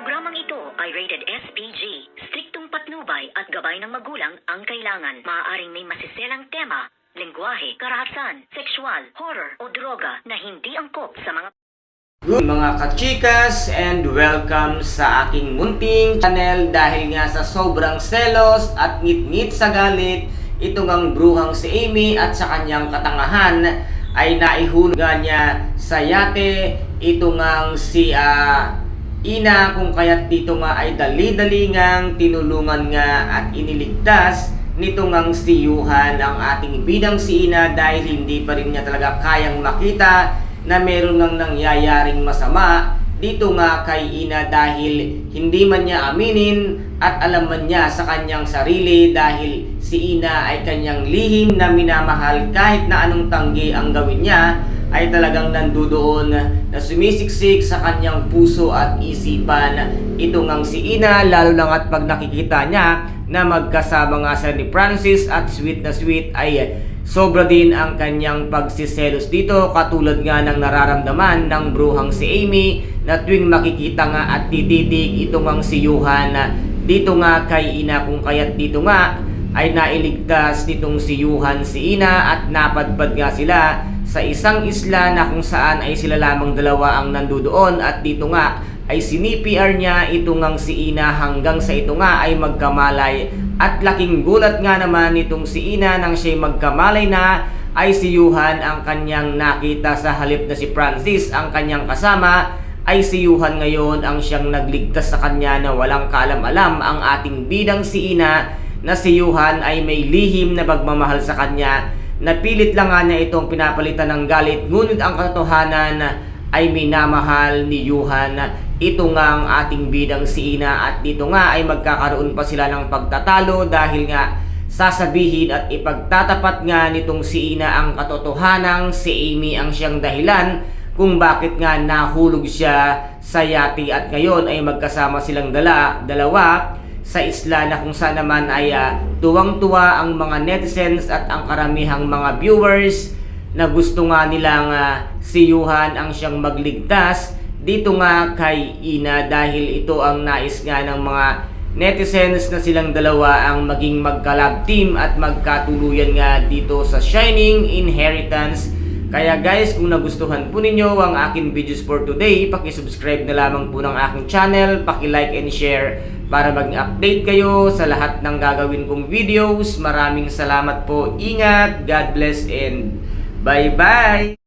Programang ito ay rated SPG. Striktong patnubay at gabay ng magulang ang kailangan. Maaaring may masiselang tema, lengguwahe, karahasan, sexual, horror o droga na hindi angkop sa mga mga kachikas and welcome sa aking munting channel dahil nga sa sobrang selos at ngit-ngit sa galit itong ang bruhang si Amy at sa kanyang katangahan ay naihulog nga niya sa yate itong ang si ah, Ina kung kaya't dito nga ay dali-dali ngang tinulungan nga at iniligtas nito ngang si Yuhan ang ating bidang si Ina dahil hindi pa rin niya talaga kayang makita na meron ngang nangyayaring masama dito nga kay Ina dahil hindi man niya aminin at alam man niya sa kanyang sarili dahil si Ina ay kanyang lihim na minamahal kahit na anong tanggi ang gawin niya ay talagang nandudoon na sumisiksik sa kanyang puso at isipan. Ito ngang si Ina lalo lang at pag nakikita niya na magkasama nga sa ni Francis at sweet na sweet ay sobra din ang kanyang pagsiselos dito katulad nga ng nararamdaman ng bruhang si Amy na tuwing makikita nga at tititig ito ngang si na dito nga kay Ina kung kaya't dito nga ay nailigtas nitong si Yuhan si Ina at napadpad nga sila sa isang isla na kung saan ay sila lamang dalawa ang nandoon. At dito nga ay sinipr niya ito ngang si Ina hanggang sa ito nga ay magkamalay. At laking gulat nga naman nitong si Ina nang siya'y magkamalay na ay si Yuhan ang kanyang nakita sa halip na si Francis. Ang kanyang kasama ay si Yuhan ngayon ang siyang nagligtas sa kanya na walang kaalam-alam. Ang ating bidang si Ina na si Yuhan ay may lihim na pagmamahal sa kanya Napilit lang nga niya itong pinapalitan ng galit. Ngunit ang katotohanan ay minamahal ni Yuhan. Ito nga ang ating bidang si Ina at dito nga ay magkakaroon pa sila ng pagtatalo dahil nga sasabihin at ipagtatapat nga nitong si Ina ang katotohanang si Amy ang siyang dahilan kung bakit nga nahulog siya sa yati. At ngayon ay magkasama silang dala, dalawa sa isla na kung saan naman ay ah, tuwang-tuwa ang mga netizens at ang karamihang mga viewers na gusto nga nilang ah, si Yuhan ang siyang magligtas dito nga kay Ina dahil ito ang nais nga ng mga netizens na silang dalawa ang maging magkalab team at magkatuluyan nga dito sa Shining Inheritance kaya guys, kung nagustuhan po ninyo ang aking videos for today, paki-subscribe na lamang po ng aking channel, paki-like and share para maging update kayo sa lahat ng gagawin kong videos. Maraming salamat po. Ingat, God bless and bye-bye!